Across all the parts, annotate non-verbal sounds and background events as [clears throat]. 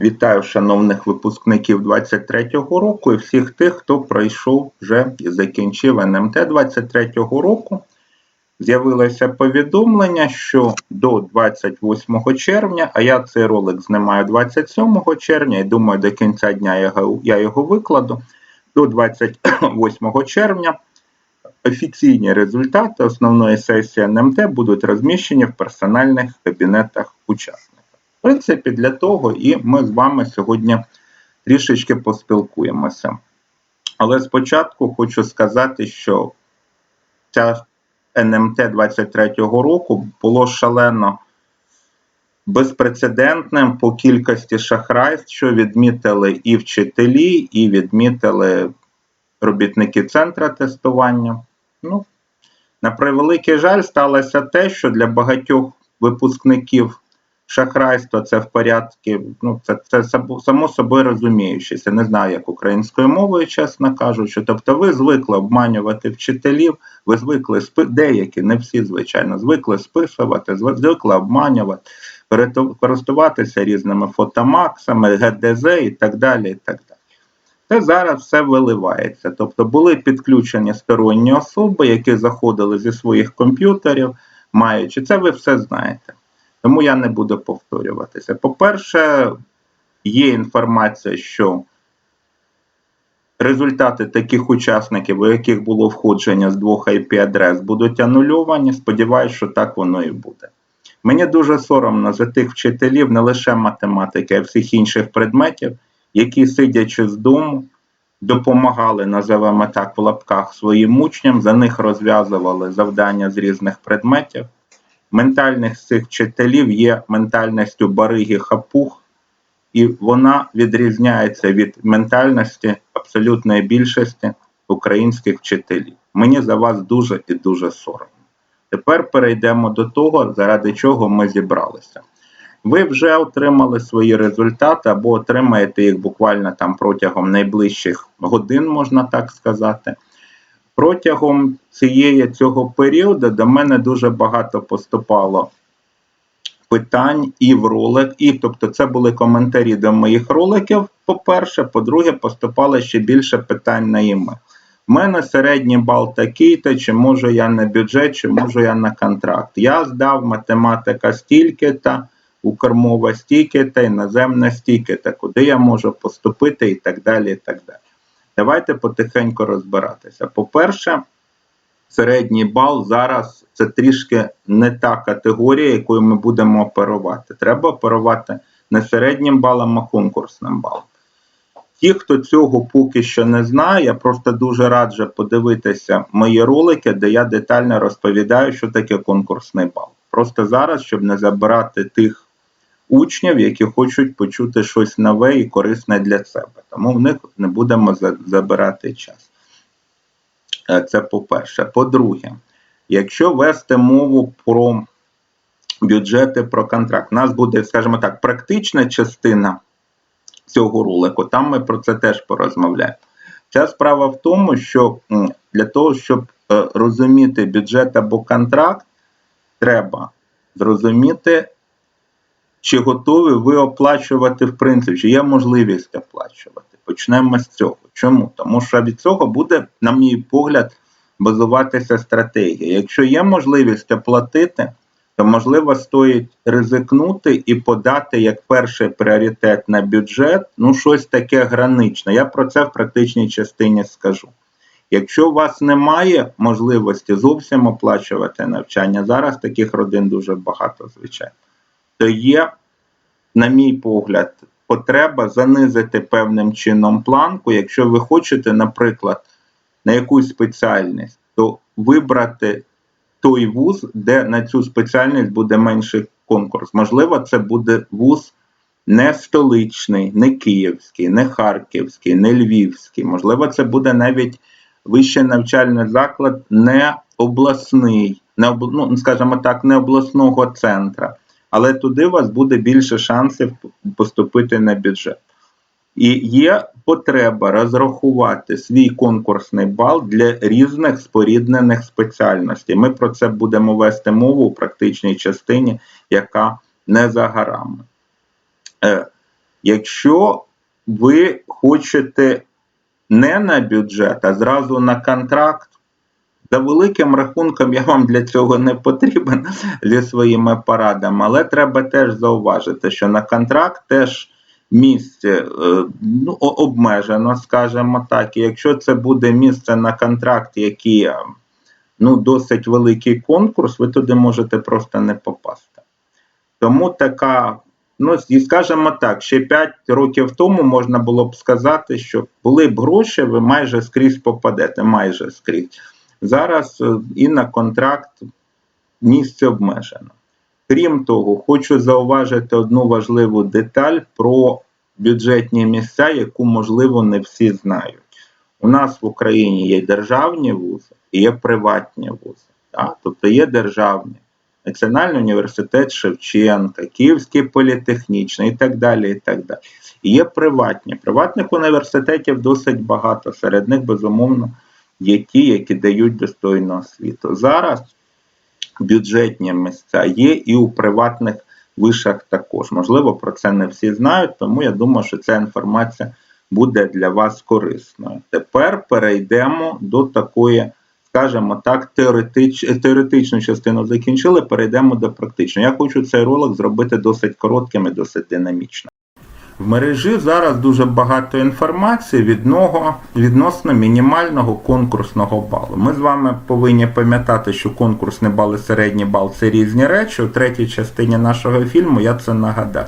Вітаю шановних випускників 23-го року і всіх тих, хто пройшов вже і закінчив НМТ 23-го року. З'явилося повідомлення, що до 28 червня, а я цей ролик знімаю 27 червня, і думаю, до кінця дня я його, викладу. До 28 червня офіційні результати основної сесії НМТ будуть розміщені в персональних кабінетах учасників. В принципі, для того і ми з вами сьогодні трішечки поспілкуємося. Але спочатку хочу сказати, що ця НМТ 23-го року було шалено безпрецедентним по кількості шахрайств, що відмітили і вчителі, і відмітили робітники центра тестування. Ну, на превеликий жаль, сталося те, що для багатьох випускників шахрайство це в порядку, ну це це само собою розуміючися. Не знаю, як українською мовою, чесно кажучи. Тобто, ви звикли обманювати вчителів, ви звикли спи... деякі, не всі, звичайно, звикли списувати, звикли обманювати, користуватися різними фотомаксами, ГДЗ і так далі. і так далі. Це зараз все виливається. Тобто були підключені сторонні особи, які заходили зі своїх комп'ютерів, маючи це, ви все знаєте. Тому я не буду повторюватися. По-перше, є інформація, що результати таких учасників, у яких було входження з двох IP-адрес, будуть анульовані. Сподіваюсь, що так воно і буде. Мені дуже соромно за тих вчителів, не лише математики, а й всіх інших предметів, які, сидячи з дому, допомагали, називаємо так, в лапках своїм учням, за них розв'язували завдання з різних предметів. Ментальність цих вчителів є ментальністю бариги хапух, і вона відрізняється від ментальності абсолютної більшості українських вчителів. Мені за вас дуже і дуже соромно. Тепер перейдемо до того, заради чого ми зібралися. Ви вже отримали свої результати або отримаєте їх буквально там протягом найближчих годин, можна так сказати. Протягом цієї цього періоду до мене дуже багато поступало питань і в ролик, і тобто це були коментарі до моїх роликів. По-перше, по-друге, поступало ще більше питань на імейл. У мене середній бал такий-то, чи можу я на бюджет, чи можу я на контракт. Я здав математика стільки-то, укрмова стільки-то, іноземна стільки-то, куди я можу поступити і так далі. і так далі. Давайте потихеньку розбиратися. По-перше, середній бал зараз це трішки не та категорія, якою ми будемо оперувати. Треба оперувати не середнім балом, а конкурсним балом. Ті, хто цього поки що не знає, я просто дуже раджу подивитися мої ролики, де я детально розповідаю, що таке конкурсний бал. Просто зараз, щоб не забирати тих учнів, які хочуть почути щось нове і корисне для себе. Тому в них не будемо забирати час. Е, це по-перше. По-друге, якщо вести мову про бюджети, про контракт, у нас буде, скажімо так, практична частина цього ролику, там ми про це теж порозмовляємо. Ця справа в тому, що для того, щоб е, розуміти бюджет або контракт, треба зрозуміти чи готові ви оплачувати в принципі, чи є можливість оплачувати? Почнемо з цього. Чому? Тому що від цього буде, на мій погляд, базуватися стратегія. Якщо є можливість оплатити, то можливо стоїть ризикнути і подати як перший пріоритет на бюджет, ну щось таке граничне. Я про це в практичній частині скажу. Якщо у вас немає можливості зовсім оплачувати навчання, зараз таких родин дуже багато, звичайно то є, на мій погляд, потреба занизити певним чином планку. Якщо ви хочете, наприклад, на якусь спеціальність, то вибрати той вуз, де на цю спеціальність буде менший конкурс. Можливо, це буде вуз не столичний, не київський, не харківський, не львівський. Можливо, це буде навіть вищий навчальний заклад не обласний, не ну, скажімо так, не обласного центра але туди у вас буде більше шансів поступити на бюджет. І є потреба розрахувати свій конкурсний бал для різних споріднених спеціальностей. Ми про це будемо вести мову у практичній частині, яка не за гарами. Е, Якщо ви хочете не на бюджет, а зразу на контракт, за великим рахунком я вам для цього не потрібен зі своїми порадами, але треба теж зауважити, що на контракт теж місце е, ну, обмежено, скажімо так. І якщо це буде місце на контракт, який е, ну, досить великий конкурс, ви туди можете просто не попасти. Тому така, ну і скажімо так, ще 5 років тому можна було б сказати, що були б гроші, ви майже скрізь попадете, майже скрізь. Зараз е, і на контракт місце обмежено. Крім того, хочу зауважити одну важливу деталь про бюджетні місця, яку, можливо, не всі знають. У нас в Україні є державні вузи і є приватні вузи. Так? Тобто є державні. Національний університет Шевченка, Київський політехнічний і так далі. І так далі. І є приватні. Приватних університетів досить багато. Серед них, безумовно, є ті, які дають достойну освіту. Зараз бюджетні місця є і у приватних вишах також. Можливо, про це не всі знають, тому я думаю, що ця інформація буде для вас корисною. Тепер перейдемо до такої, скажімо так, теоретич, теоретичну частину закінчили, перейдемо до практичної. Я хочу цей ролик зробити досить коротким і досить динамічним. В мережі зараз дуже багато інформації відного, відносно мінімального конкурсного балу. Ми з вами повинні пам'ятати, що конкурсний бал і середній бал це різні речі. У третій частині нашого фільму я це нагадав.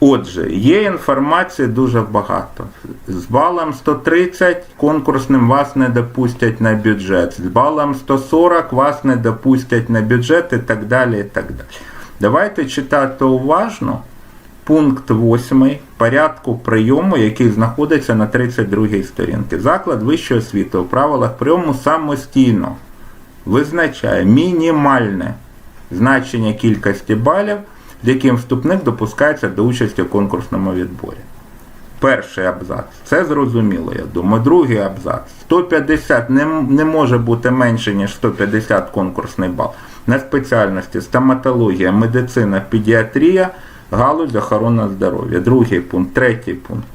Отже, є інформації дуже багато. З балом 130 конкурсним вас не допустять на бюджет. З балом 140 вас не допустять на бюджет і так далі. і так далі. Давайте читати уважно пункт 8 порядку прийому, який знаходиться на 32 сторінці. Заклад вищої освіти у правилах прийому самостійно визначає мінімальне значення кількості балів, з яким вступник допускається до участі в конкурсному відборі. Перший абзац. Це зрозуміло, я думаю. Другий абзац. 150 не, не може бути менше, ніж 150 конкурсний бал. На спеціальності стоматологія, медицина, педіатрія, галузь охорона здоров'я. Другий пункт, третій пункт.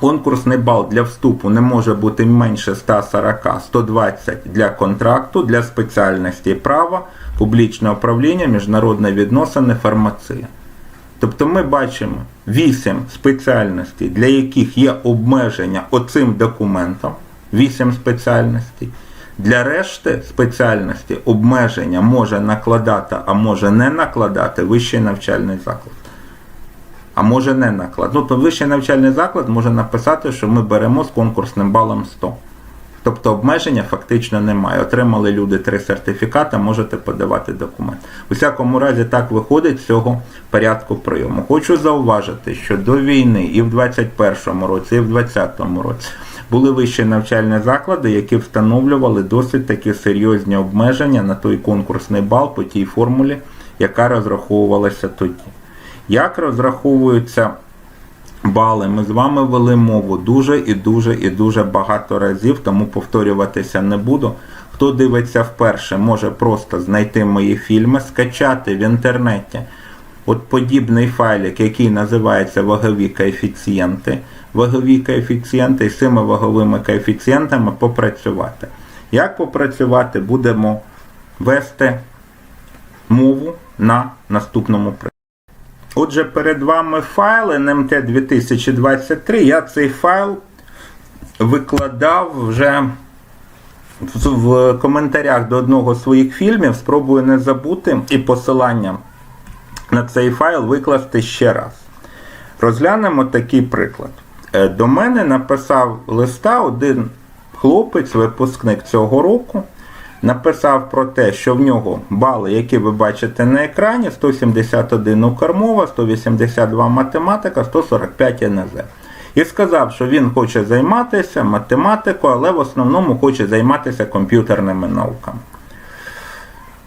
Конкурсний бал для вступу не може бути менше 140, 120 для контракту, для спеціальності права, публічне управління, міжнародні відносини, фармація. Тобто ми бачимо 8 спеціальностей, для яких є обмеження оцим документом, 8 спеціальностей. Для решти спеціальностей обмеження може накладати, а може не накладати вищий навчальний заклад. А може не наклад. Ну, то вищий навчальний заклад може написати, що ми беремо з конкурсним балом 100. Тобто обмеження фактично немає. Отримали люди три сертифікати, можете подавати документ. У всякому разі, так виходить з цього порядку прийому. Хочу зауважити, що до війни і в 2021 році, і в 2020 році були вищі навчальні заклади, які встановлювали досить такі серйозні обмеження на той конкурсний бал по тій формулі, яка розраховувалася тоді. Як розраховуються бали? Ми з вами вели мову дуже і дуже і дуже багато разів, тому повторюватися не буду. Хто дивиться вперше, може просто знайти мої фільми, скачати в інтернеті от подібний файлик, який називається вагові коефіцієнти. Вагові коефіцієнти з цими ваговими коефіцієнтами попрацювати. Як попрацювати, будемо вести мову на наступному прикладі. Отже, перед вами файл NMT 2023. Я цей файл викладав вже в коментарях до одного з своїх фільмів. Спробую не забути і посилання на цей файл викласти ще раз. Розглянемо такий приклад. Е, До мене написав листа один хлопець, випускник цього року. Написав про те, що в нього бали, які ви бачите на екрані, 171 укрмова, 182 математика, 145 НЗ. І сказав, що він хоче займатися математикою, але в основному хоче займатися комп'ютерними науками.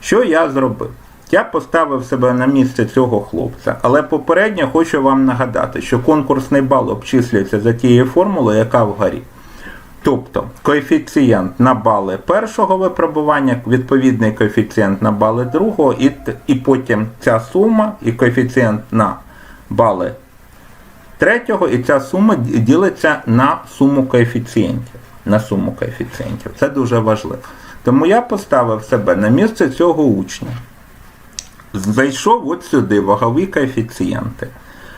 Що я зробив? Я поставив себе на місце цього хлопця, але попередньо хочу вам нагадати, що конкурсний бал обчислюється за тією формулою, яка вгорі. Тобто коефіцієнт на бали першого випробування, відповідний коефіцієнт на бали другого, і, і потім ця сума і коефіцієнт на бали третього, і ця сума ділиться на суму коефіцієнтів. На суму коефіцієнтів. Це дуже важливо. Тому я поставив себе на місце цього учня. Зайшов от сюди вагові коефіцієнти.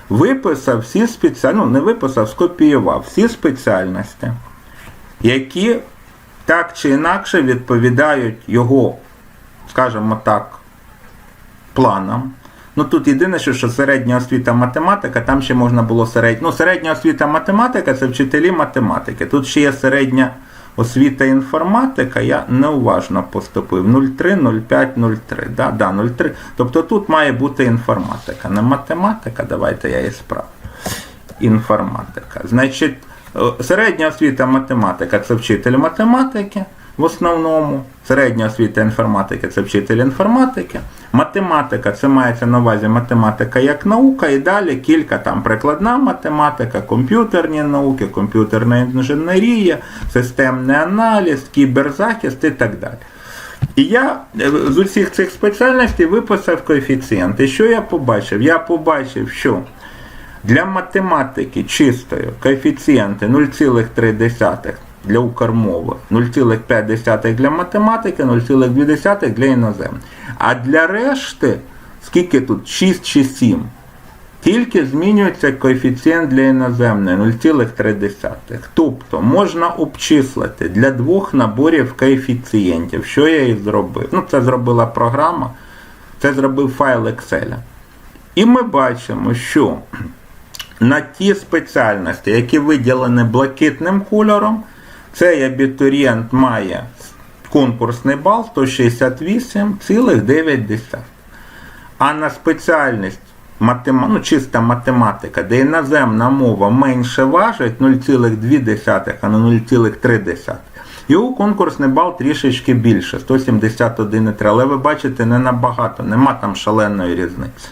Виписав всі спеціальності, ну не виписав, скопіював всі спеціальності, які так чи інакше відповідають його, скажімо так, планам. Ну тут єдине, що, що середня освіта математика, там ще можна було середня. Ну, середня освіта математика це вчителі математики. Тут ще є середня освіта інформатика, я неуважно поступив. 03, 05, 03. Да, да, 03. Тобто тут має бути інформатика. Не математика, давайте я її справлю. Інформатика. Значить, е, середня освіта математика це вчитель математики в основному. Середня освіта інформатики це вчитель інформатики. Математика це мається на увазі математика як наука, і далі кілька там прикладна математика, комп'ютерні науки, комп'ютерна інженерія, системний аналіз, кіберзахист і так далі. І я е, з усіх цих спеціальностей виписав коефіцієнти. Що я побачив? Я побачив, що для математики чистої коефіцієнти 0,3 для укрмови, 0,5 для математики, 0,2 для іноземної. А для решти, скільки тут? 6 чи 7. Тільки змінюється коефіцієнт для іноземної 0,3. Тобто можна обчислити для двох наборів коефіцієнтів. Що я і зробив? Ну, це зробила програма, це зробив файл Excel. І ми бачимо, що [clears throat] на ті спеціальності, які виділені блакитним кольором, цей абітурієнт має конкурсний бал 168,9. А на спеціальність матема... ну, чиста математика, де іноземна мова менше важить 0,2, а не 0,3. Його конкурсний бал трішечки більше 171,3. Але ви бачите, не набагато, нема там шаленої різниці.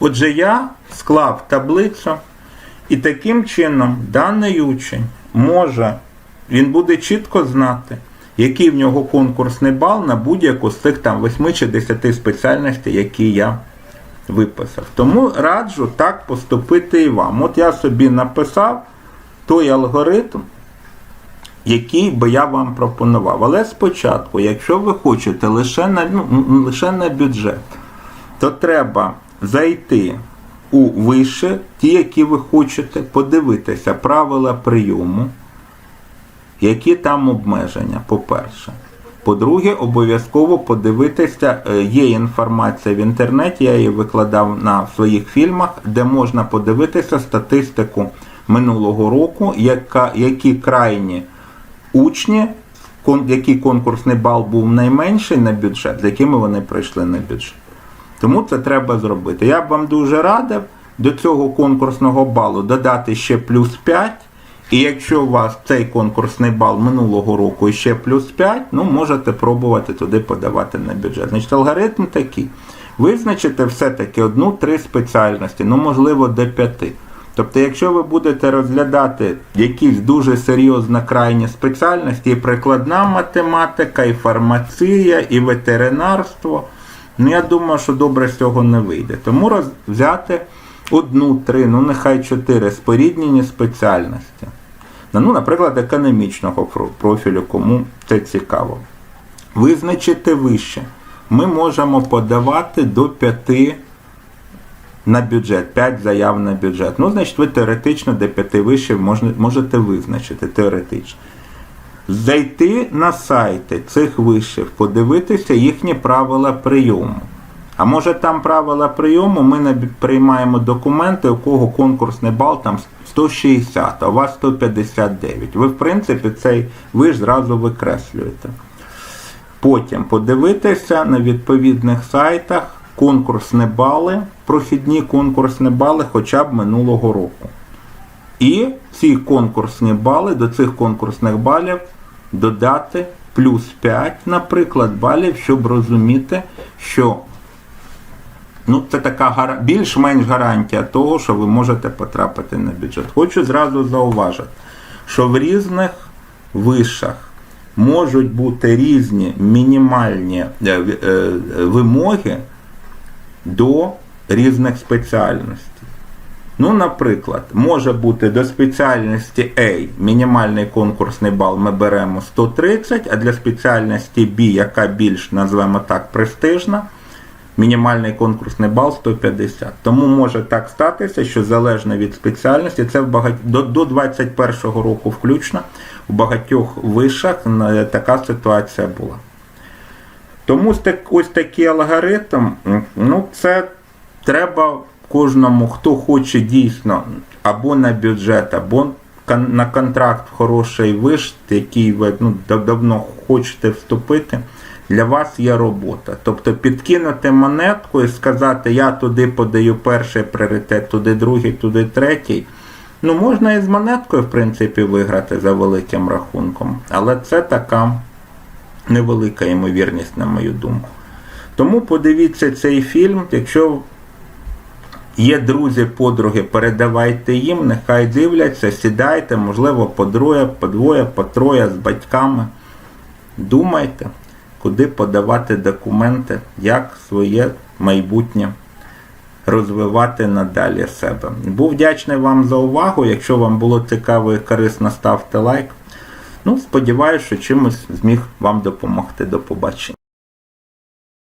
Отже, я склав таблицю, і таким чином даний учень може, він буде чітко знати, який в нього конкурсний бал на будь-яку з цих там 8 чи 10 спеціальностей, які я виписав. Тому раджу так поступити і вам. От я собі написав той алгоритм, який би я вам пропонував. Але спочатку, якщо ви хочете лише на, ну, лише на бюджет, то треба зайти у вище, ті, які ви хочете, подивитися правила прийому, які там обмеження, по-перше. По-друге, обов'язково подивитися, е, є інформація в інтернеті, я її викладав на своїх фільмах, де можна подивитися статистику минулого року, яка, які крайні учні, який конкурсний бал був найменший на бюджет, з якими вони прийшли на бюджет. Тому це треба зробити. Я б вам дуже радив до цього конкурсного балу додати ще плюс 5. І якщо у вас цей конкурсний бал минулого року ще плюс 5, ну можете пробувати туди подавати на бюджет. Значить, алгоритм такий. Визначите все-таки одну-три спеціальності, ну можливо до п'яти. Тобто, якщо ви будете розглядати якісь дуже серйозно крайні спеціальності, і прикладна математика, і фармація, і ветеринарство, ну я думаю, що добре з цього не вийде. Тому роз... взяти одну, три, ну нехай чотири споріднені спеціальності. Ну, наприклад, економічного профілю, кому це цікаво. Визначити вище. Ми можемо подавати до 5 на бюджет, 5 заяв на бюджет. Ну, значить, ви теоретично до 5 вище можете визначити теоретично. Зайти на сайти цих вишів, подивитися їхні правила прийому. А може там правила прийому, ми приймаємо документи, у кого конкурсний бал там 160, а у вас 159. Ви, в принципі, цей ви ж зразу викреслюєте. Потім подивитися на відповідних сайтах конкурсні бали, прохідні конкурсні бали хоча б минулого року. І ці конкурсні бали, до цих конкурсних балів додати плюс 5, наприклад, балів, щоб розуміти, що Ну, це така більш-менш гарантія того, що ви можете потрапити на бюджет. Хочу зразу зауважити, що в різних вишах можуть бути різні мінімальні вимоги до різних спеціальностей. Ну, наприклад, може бути до спеціальності A мінімальний конкурсний бал ми беремо 130, а для спеціальності B, яка більш, назвемо так, престижна, мінімальний конкурсний бал 150. Тому може так статися, що залежно від спеціальності, це в багать... до, до 21 року включно у багатьох вишах така ситуація була. Тому ось такий алгоритм, ну це треба кожному, хто хоче дійсно або на бюджет, або на контракт хороший виш, який ви ну, давно хочете вступити. Для вас є робота. Тобто підкинути монетку і сказати, я туди подаю перший пріоритет, туди другий, туди третій. Ну, можна і з монеткою, в принципі, виграти за великим рахунком, але це така невелика ймовірність, на мою думку. Тому подивіться цей фільм, якщо є друзі, подруги, передавайте їм, нехай дивляться, сідайте, можливо, по троє, по двоє, по троє з батьками. Думайте, куди подавати документи, як своє майбутнє розвивати надалі себе. Був вдячний вам за увагу. Якщо вам було цікаво і корисно, ставте лайк. Ну, сподіваюся, що чимось зміг вам допомогти. До побачення.